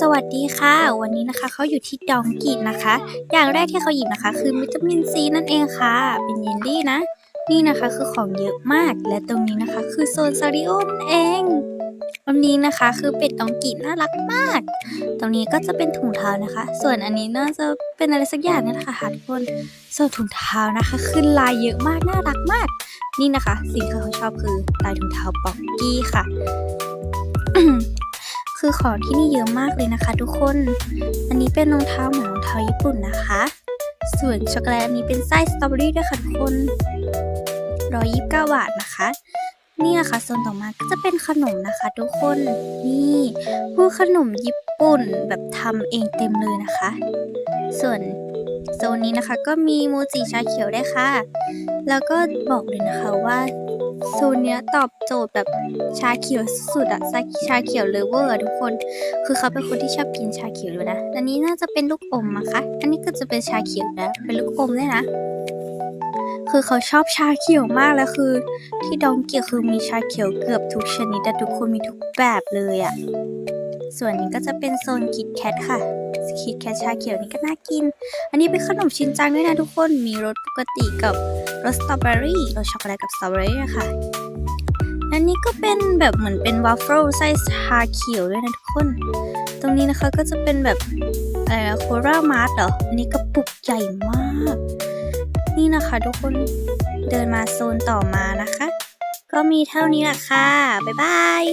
สวัสดีค่ะ วันนี้นะคะเขาอยู่ที่ดองกินะคะ อย่างแรกที่เขาหยิบนะคะ คือวิตามินซีนั่นเองค่ะ เป็นเยลลี่นะ นี่นะคะคือของเยอะมาก และตรงนี้นะคะ คือโซนซาริโอนั่นเองอันนี้นะคะคือเป็ดดองกิน่ารักมาก ตรงนี้ก็จะเป็นถุงเท้านะคะ ส่วนอันนี้น่าจะเป็นอะไรสักอย่างนี่แหละค่ะทุกคนส่วนถุงเท้านะคะคือลายเยอะมากน่ารักมาก นี่นะคะ สิ่งที่เขาชอบคือลายถุงเท้าป๊อกกี้ค่ะ คือของที่นี่เยอะมากเลยนะคะ ทุกคน อันนี้เป็นรองเท้าเหมือนรองเท้าญี่ปุ่นนะคะ ส่วนช็อกโกแลตอันนี้เป็นไส้สตรอเบอรี่ด้วยค่ะทุกคนร้อยยี่สิบาทนะคะนี่นะคะโซนต่อมาก็จะเป็นขนมนะคะทุกคนนี่พวกขนมญี่ปุ่นแบบทำเองเต็มเลยนะคะ ส่วนโซนนี้นะคะก็มีโมจิชาเขียวได้ค่ะ แล้วก็บอกเลยนะคะว่า ซนเนี้ยตอบโจทย์แบบชาเขียวสุดอะชาชาเขียวเลเวอร์ทุกคน คือเขาเป็นคนที่ชอบกินชาเขียวอยู่นะอันนี้น่าจะเป็นลูกอมนะคะอันนี้ก็จะเป็นชาเขียวนะเป็นลูกอมด้วยนะ คือเขาชอบชาเขียวมากแล้วคือ ที่ดองเกียวคือมีชาเขียวเกือบทุกชนิดแต่ทุกคนมีทุกแบบเลยอะ ส่วนนี้ก็จะเป็นโซนคิดแคทค่ะคิดแคทชาเขียวนี่ก็น่ากิน อันนี้เป็นขนมชิ้นจังด้วยนะทุกคน มีรสปกติกับรสสตรอเบอรี่ รสช็อกโกแลตกับสตรอเบอรี่อะค่ะอันนี้ก็เป็นแบบเหมือนเป็นวาฟเฟิลไส้ชาเขียวด้วยนะทุกคน ตรงนี้นะคะก็จะเป็นแบบอะไรนะโครามาร์ทเหรอ อันนี้กระปุกใหญ่มาก นี่นะคะทุกคน เดินมาโซนต่อมานะคะ ก็มีเท่านี้แหละค่ะ บ๊ายบาย